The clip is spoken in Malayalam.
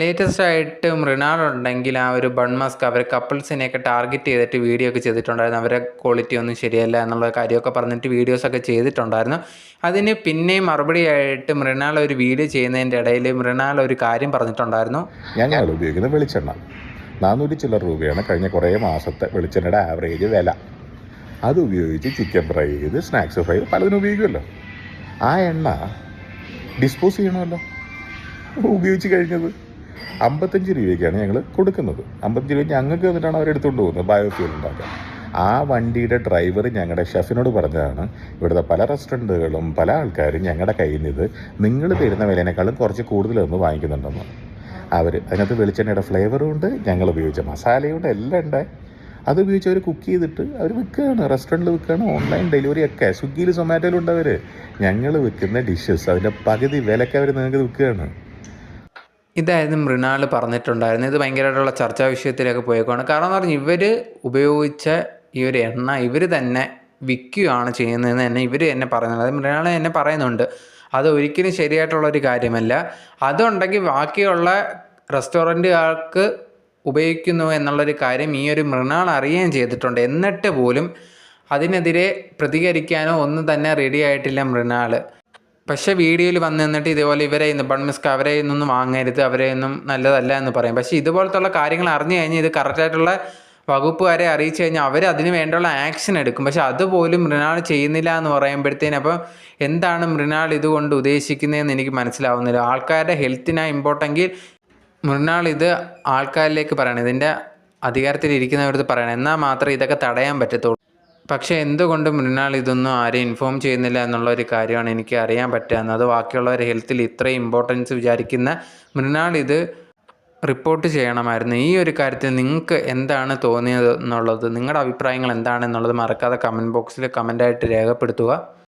ലേറ്റസ്റ്റ് ആയിട്ട് മൃണാൾ ഉണ്ടെങ്കിൽ ആ ഒരു ബൺ മസ്ക് അവർ കപ്പിൾസിനെയൊക്കെ ടാർഗറ്റ് ചെയ്തിട്ട് വീഡിയോ ഒക്കെ ചെയ്തിട്ടുണ്ടായിരുന്നു. അവരെ ക്വാളിറ്റി ഒന്നും ശരിയല്ല എന്നുള്ള കാര്യമൊക്കെ പറഞ്ഞിട്ട് വീഡിയോസൊക്കെ ചെയ്തിട്ടുണ്ടായിരുന്നു. അതിന് പിന്നെയും മറുപടിയായിട്ട് മൃണാൾ ഒരു വീഡിയോ ചെയ്യുന്നതിന്റെ ഇടയിൽ മൃണാൾ ഒരു കാര്യം പറഞ്ഞിട്ടുണ്ടായിരുന്നു. ഞങ്ങൾ ഉപയോഗിക്കുന്ന വെളിച്ചെണ്ണ. നാനൂറ്റി ചില്ലറ രൂപയാണ് കഴിഞ്ഞ കുറേ മാസത്തെ വെളിച്ചെണ്ണയുടെ ആവറേജ് വില. അത് ഉപയോഗിച്ച് ചിക്കൻ ഫ്രൈ ചെയ്ത് സ്നാക്സ് ഫ്രൈ പലതിനും ഉപയോഗിക്കുമല്ലോ. ആ എണ്ണ ഡിസ്പോസ് ചെയ്യണമല്ലോ. ഉപയോഗിച്ച് കഴിഞ്ഞത്. അമ്പത്തഞ്ച് രൂപയ്ക്കാണ് ഞങ്ങൾ കൊടുക്കുന്നത്. അമ്പത്തഞ്ച് രൂപ ഞങ്ങൾക്ക് എന്നിട്ടാണ് അവരെടുത്തുകൊണ്ട് പോകുന്നത് ബയോഫ്യൂൽ ഉണ്ടാക്കാൻ. ആ വണ്ടിയുടെ ഡ്രൈവർ ഞങ്ങളുടെ ഷെഫിനോട് പറഞ്ഞതാണ് ഇവിടുത്തെ പല റെസ്റ്റോറന്റുകളും പല ആൾക്കാരും ഞങ്ങളുടെ കയ്യിൽ നിന്ന് ഇത് നിങ്ങൾ തരുന്ന വിലയേക്കാളും കുറച്ച് കൂടുതലൊന്ന് വാങ്ങിക്കുന്നുണ്ടെന്ന്. അവർ അതിനകത്ത് വെളിച്ചെണ്ണയുടെ ഫ്ലേവറും ഉണ്ട് ഞങ്ങൾ ഉപയോഗിച്ച മസാലയുണ്ട് എല്ലാം ഉണ്ട് അത് ഉപയോഗിച്ച് അവർ കുക്ക് ചെയ്തിട്ട് അവർ വിൽക്കുകയാണ് റെസ്റ്റോറന്റിൽ വിൽക്കുകയാണ് ഓൺലൈൻ ഡെലിവറി ഒക്കെ. സ്വിഗ്ഗിയിൽ സൊമാറ്റോയിലും ഞങ്ങൾ വിൽക്കുന്ന ഡിഷസ് അതിന്റെ പകുതി വിലക്ക് അവർ നിങ്ങൾക്ക് വിൽക്കുകയാണ്. ഇതായിരുന്നു മൃണാൾ പറഞ്ഞിട്ടുണ്ടായിരുന്നു ഇത് ഭയങ്കരമായിട്ടുള്ള ചർച്ചാ വിഷയത്തിലൊക്കെ പോയേക്കുവാണ്. കാരണം എന്ന് പറഞ്ഞാൽ ഇവർ ഉപയോഗിച്ച ഈ ഒരു എണ്ണ ഇവർ തന്നെ വിൽക്കുകയാണ് ചെയ്യുന്നതെന്ന് തന്നെ ഇവർ തന്നെ പറയുന്നത് അത് മൃണാൾ തന്നെ പറയുന്നുണ്ട്. അത് ഒരിക്കലും ശരിയായിട്ടുള്ള ഒരു കാര്യമല്ല. അതുണ്ടെങ്കിൽ ബാക്കിയുള്ള റെസ്റ്റോറന്റുകാർക്ക് ഉപയോഗിക്കുന്നു എന്നുള്ളൊരു കാര്യം ഈ ഒരു മൃണാൾ അറിയുകയും ചെയ്തിട്ടുണ്ട്. എന്നിട്ട് പോലും അതിനെതിരെ പ്രതികരിക്കാനോ ഒന്നും തന്നെ റെഡി ആയിട്ടില്ല മൃണാൾ. പക്ഷേ വീഡിയോയിൽ വന്നു നിന്നിട്ട് ഇതേപോലെ ഇവരെ ഇന്ന് ബൺമിസ്ക് അവരെ നിന്നൊന്നും വാങ്ങരുത് അവരെ ഒന്നും നല്ലതല്ല എന്ന് പറയും. പക്ഷേ ഇതുപോലത്തുള്ള കാര്യങ്ങൾ അറിഞ്ഞു കഴിഞ്ഞാൽ ഇത് കറക്റ്റായിട്ടുള്ള വകുപ്പുകാരെ അറിയിച്ചു കഴിഞ്ഞാൽ അവർ അതിന് വേണ്ടിയുള്ള ആക്ഷൻ എടുക്കും. പക്ഷെ അതുപോലും മൃണാൾ ചെയ്യുന്നില്ല എന്ന് പറയുമ്പോഴത്തേനും അപ്പം എന്താണ് മൃണാൾ ഇതുകൊണ്ട് ഉദ്ദേശിക്കുന്നതെന്ന് എനിക്ക് മനസ്സിലാവുന്നില്ല. ആൾക്കാരുടെ ഹെൽത്തിനാണ് ഇമ്പോർട്ടെങ്കിൽ മൃണാൾ ഇത് ആൾക്കാരിലേക്ക് പറയണം. ഇതിന്റെ അധികാരത്തിൽ ഇരിക്കുന്നവരത് പറയണം. എന്നാൽ മാത്രമേ ഇതൊക്കെ തടയാൻ പറ്റത്തുള്ളൂ. പക്ഷേ എന്തുകൊണ്ട് മൃണാൾ ഇതൊന്നും ആരെയും ഇൻഫോം ചെയ്യുന്നില്ല എന്നുള്ള ഒരു കാര്യമാണ് എനിക്ക് അറിയാൻ പറ്റുന്നത് ബാക്കിയുള്ളവരുടെ ഹെൽത്തിൽ ഇത്രയും ഇമ്പോർട്ടൻസ് വിചാരിക്കുന്ന മൃണാൾ ഇത് റിപ്പോർട്ട് ചെയ്യണമായിരുന്നു. ഈ ഒരു കാര്യത്തിൽ നിങ്ങൾക്ക് എന്താണ് തോന്നിയത് എന്നുള്ളത് നിങ്ങളുടെ അഭിപ്രായങ്ങൾ എന്താണെന്നുള്ളത് മറക്കാതെ കമന്റ് ബോക്സിൽ കമന്റായിട്ട് രേഖപ്പെടുത്തുക.